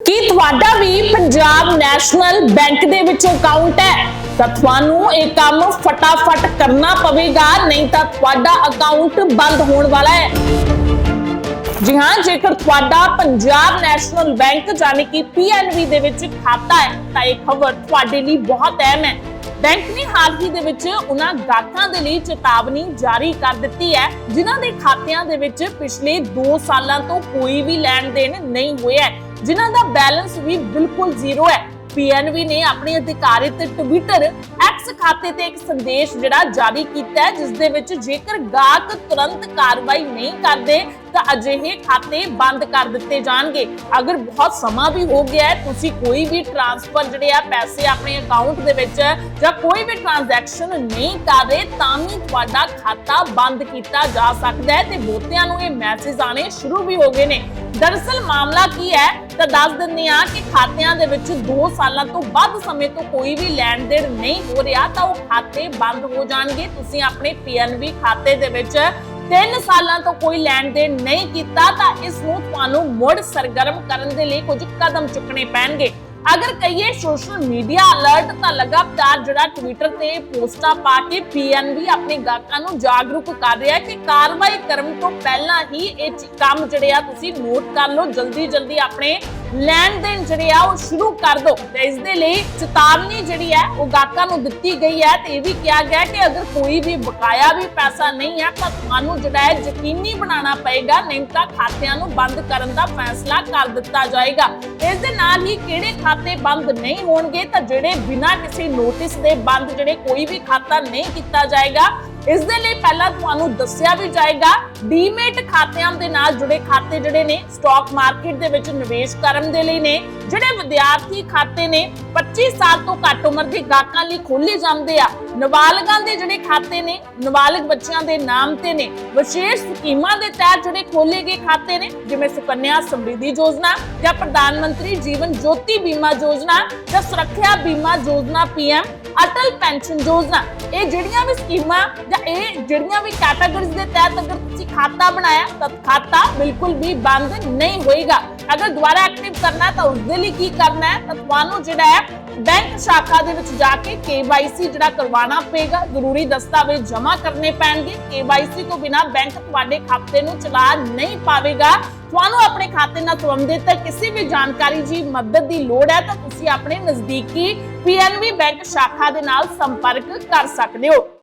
ਕੀ ਤੁਹਾਡਾ ਵੀ Punjab national bank ਦੇ ਵਿੱਚ ਅਕਾਊਂਟ ਹੈ? ਤਾਂ ਤੁਹਾਨੂੰ ਇਹ ਕੰਮ ਫਟਾਫਟ ਕਰਨਾ ਪਵੇਗਾ ਨਹੀਂ ਤਾਂ ਤੁਹਾਡਾ ਅਕਾਊਂਟ ਬੰਦ ਹੋਣ ਵਾਲਾ ਹੈ। ਜੀ ਹਾਂ ਜੇਕਰ ਤੁਹਾਡਾ ਪੰਜਾਬ ਨੈਸ਼ਨਲ ਬੈਂਕ ਯਾਨੀ ਕਿ ਪੀਐਨਬੀ ਦੇ ਵਿੱਚ ਖਾਤਾ ਹੈ ਤਾਂ ਇਹ ਖਬਰ ਤੁਹਾਡੇ ਲਈ ਬਹੁਤ ਅਹਿਮ ਹੈ। ਬੈਂਕ ਨੇ ਹਾਲ ਹੀ ਦੇ ਵਿੱਚ ਉਹਨਾਂ ਗਾਹਕਾਂ ਦੇ ਲਈ ਚੇਤਾਵਨੀ ਜਾਰੀ ਕਰ ਦਿੱਤੀ ਹੈ ਜਿਨ੍ਹਾਂ ਦੇ ਖਾਤਿਆਂ ਦੇ ਵਿੱਚ ਪਿਛਲੇ 2 ਸਾਲਾਂ ਤੋਂ ਕੋਈ ਵੀ ਲੈਣ ਦੇਣ ਨਹੀਂ ਹੋਇਆ ਹੈ, ਜਿਨ੍ਹਾਂ ਦਾ ਬੈਲੈਂਸ ਵੀ ਬਿਲਕੁਲ ਜ਼ੀਰੋ ਹੈ। ਪੀਐਨਬੀ ਨੇ ਆਪਣੇ ਅਧਿਕਾਰਿਤ ਟਵਿੱਟਰ ਐਕਸ ਖਾਤੇ ਤੇ ਇੱਕ ਸੰਦੇਸ਼ ਜਿਹੜਾ ਜਾਰੀ ਕੀਤਾ ਹੈ, ਜਿਸ ਦੇ ਵਿੱਚ ਜੇਕਰ ਗਾਹਕ ਤੁਰੰਤ ਕਾਰਵਾਈ ਨਹੀਂ ਕਰਦੇ ਤਾਂ ਅਜਿਹੇ ਖਾਤੇ ਬੰਦ ਕਰ ਦਿੱਤੇ ਜਾਣਗੇ। ਅਗਰ ਬਹੁਤ ਸਮਾਂ ਵੀ ਹੋ ਗਿਆ ਤੁਸੀਂ ਕੋਈ ਵੀ ਟ੍ਰਾਂਸਫਰ ਜਿਹੜੇ ਆ ਪੈਸੇ ਆਪਣੇ ਅਕਾਊਂਟ ਦੇ ਵਿੱਚ ਜਾਂ ਕੋਈ ਵੀ ਟ੍ਰਾਂਜੈਕਸ਼ਨ ਨਹੀਂ ਕਰ ਰਹੇ, ਤਾਂ ਵੀ ਤੁਹਾਡਾ ਖਾਤਾ ਬੰਦ ਕੀਤਾ ਜਾ ਸਕਦਾ ਹੈ ਤੇ ਬਹੁਤਿਆਂ ਨੂੰ ਇਹ ਮੈਸੇਜ ਆਣੇ ਸ਼ੁਰੂ ਵੀ ਹੋ ਗਏ ਨੇ। ਦਰਅਸਲ ਮਾਮਲਾ ਕੀ ਹੈ, ਤਾਂ ਦੱਸ ਦਿੰਦੇ ਆ ਕਿ ਖਾਤਿਆਂ ਦੇ ਵਿੱਚ 2 ਸਾਲਾਂ ਤੋਂ ਵੱਧ ਸਮੇਂ ਤੋਂ ਕੋਈ ਵੀ ਲੈਣ ਦੇਣ ਨਹੀਂ ਹੋ ਰਿਹਾ, ਤਾਂ ਉਹ ਖਾਤੇ ਬੰਦ ਹੋ ਜਾਣਗੇ। ਤੁਸੀਂ ਆਪਣੇ ਪੀਐਨਬੀ ਖਾਤੇ ਦੇ ਵਿੱਚ 3 ਸਾਲਾਂ ਤੋਂ ਕੋਈ ਲੈਣ ਦੇਣ ਨਹੀਂ ਕੀਤਾ ਤਾਂ ਇਸ ਨੂੰ ਤੁਹਾਨੂੰ ਮੁੜ ਸਰਗਰਮ ਕਰਨ ਦੇ ਲਈ ਕੁਝ ਕਦਮ ਚੁੱਕਣੇ ਪੈਣਗੇ। ਅਗਰ ਕਹੀਏ ਸੋਸ਼ਲ ਮੀਡੀਆ ਅਲਰਟ ਤਾਂ ਲਗਾਤਾਰ ਜਿਹੜਾ ਟਵਿੱਟਰ ਤੇ ਪੋਸਟਾਂ ਪਾ ਕੇ ਪੀਐਨਬੀ ਆਪਣੇ ਗਾਹਕਾਂ ਨੂੰ ਜਾਗਰੂਕ ਕਰ ਰਿਹਾ ਕਿ ਕਾਰਵਾਈ ਕਰਨ ਤੋਂ ਪਹਿਲਾਂ ਹੀ ਇਹ ਕੰਮ ਜਿਹੜੇ ਆ ਤੁਸੀਂ ਨੋਟ ਕਰ ਲਓ। ਜਲਦੀ ਜਲਦੀ ਆਪਣੇ ਲੈਣ ਦੇਣ ਜਿਹੜੇ ਆ, ਉਹ ਸ਼ੁਰੂ ਕਰ ਦਿਓ ਤੇ ਇਸ ਦੇ ਲਈ ਚੇਤਾਵਨੀ ਜਿਹੜੀ ਹੈ, ਉਹ ਗਾਹਕਾਂ ਨੂੰ ਦਿੱਤੀ ਗਈ ਹੈ। ਤੇ ਇਹ ਵੀ ਕਿਹਾ ਗਿਆ ਕਿ ਅਗਰ ਕੋਈ ਵੀ ਬਕਾਇਆ ਵੀ ਪੈਸਾ ਨਹੀਂ ਹੈ, ਤਾਂ ਤੁਹਾਨੂੰ ਜਿਹੜਾ ਹੈ, ਯਕੀਨੀ ਬਣਾਉਣਾ ਪਏਗਾ, ਨਹੀਂ ਤਾਂ ਖਾਤਿਆਂ ਨੂੰ ਬੰਦ ਕਰਨ ਦਾ ਫੈਸਲਾ ਕਰ ਦਿੱਤਾ ਜਾਏਗਾ। ਇਸ ਦੇ ਨਾਲ ਹੀ ਕਿਹੜੇ ਖਾਤੇ ਬੰਦ ਨਹੀਂ ਹੋਣਗੇ, ਤਾਂ ਜਿਹੜੇ ਬਿਨਾਂ ਕਿਸੇ ਨੋਟਿਸ ਦੇ ਬੰਦ, ਜਿਹੜੇ ਕੋਈ ਵੀ ਖਾਤਾ ਨਹੀਂ ਕੀਤਾ ਜਾਏਗਾ ਇਸ ਦੇ ਲਈ ਪਹਿਲਾਂ ਤੁਹਾਨੂੰ ਦੱਸਿਆ ਵੀ ਜਾਏਗਾ, ਡੀਮੇਟ ਖਾਤਿਆਂ ਦੇ ਨਾਲ ਜੁੜੇ ਖਾਤੇ ਜਿਹੜੇ ਨੇ ਸਟਾਕ ਮਾਰਕੀਟ ਦੇ ਵਿੱਚ ਨਿਵੇਸ਼ ਕਰਨ ਦੇ ਲਈ ਨੇ, ਜਿਹੜੇ ਵਿਦਿਆਰਥੀ ਖਾਤੇ ਨੇ 25 ਸਾਲ ਤੋਂ ਘੱਟ ਉਮਰ ਦੇ ਗਾਹਕਾਂ ਲਈ ਖੋਲੇ ਜਾਂਦੇ ਆ। ਨਾਬਾਲਗਾਂ ਦੇ ਜਿਹੜੇ ਖਾਤੇ ਨੇ, ਨਾਬਾਲਗ ਬੱਚਿਆਂ ਦੇ ਨਾਮ ਤੇ ਨੇ, ਵਿਸ਼ੇਸ਼ ਸਕੀਮਾਂ ਦੇ ਤਹਿਤ ਜਿਹੜੇ ਖੋਲੇ ਗਏ ਖਾਤੇ ਨੇ, ਜਿਵੇਂ ਸੁਕੰਨਿਆ ਸਮਰਿੱਧੀ ਯੋਜਨਾ ਜਾਂ ਪ੍ਰਧਾਨ ਮੰਤਰੀ ਜੀਵਨ ਜੋਤੀ ਬੀਮਾ ਯੋਜਨਾ ਜਾਂ ਸੁਰੱਖਿਆ ਬੀਮਾ ਯੋਜਨਾ ਪੀਐਮ ਅਟਲ ਪੈਨਸ਼ਨ ਯੋਜਨਾ, ਇਹ ਜਿਹੜੀਆਂ ਵੀ ਸਕੀਮਾਂ ਜਾਂ ਇਹ ਜਿਹੜੀਆਂ ਵੀ ਕੈਟਾਗਰੀਜ਼ ਦੇ ਤਹਿਤ ਅਗਰ ਤੁਸੀਂ ਖਾਤਾ ਬਣਾਇਆ, ਤਾਂ ਖਾਤਾ ਬਿਲਕੁਲ ਵੀ ਬੰਦ ਨਹੀਂ ਹੋਏਗਾ। ਅਗਰ ਦੁਬਾਰਾ ਐਕਟਿਵ ਕਰਨਾ ਤਾਂ ਉਸ ਦੇ ਲਈ ਕੀ ਕਰਨਾ ਹੈ, ਤਾਂ ਤੁਹਾਨੂੰ ਜਿਹੜਾ ਹੈ, ਬੈਂਕ ਸ਼ਾਖਾ ਦੇ ਵਿੱਚ ਜਾ ਕੇ KYC ਜਿਹੜਾ ਕਰਵਾਉਣਾ ਪਏਗਾ। ਜ਼ਰੂਰੀ ਦਸਤਾਵੇਜ਼ ਜਮ੍ਹਾਂ ਕਰਨੇ ਪੈਣਗੇ। KYC ਤੋਂ ਬਿਨਾ ਬੈਂਕ ਤੁਹਾਡੇ ਖਾਤੇ ਨੂੰ ਚਲਾ ਨਹੀਂ ਪਾਵੇਗਾ। ਤੁਹਾਨੂੰ ਆਪਣੇ ਖਾਤੇ ਨਾਲ ਸੰਬੰਧਿਤ ਕਿਸੇ ਵੀ ਜਾਣਕਾਰੀ ਦੀ ਮਦਦ ਦੀ ਲੋੜ ਹੈ, ਤਾਂ ਤੁਸੀਂ ਆਪਣੇ ਨਜ਼ਦੀਕੀ PNB ਬੈਂਕ ਸ਼ਾਖਾ ਦੇ ਨਾਲ ਸੰਪਰਕ ਕਰ ਸਕਦੇ ਹੋ।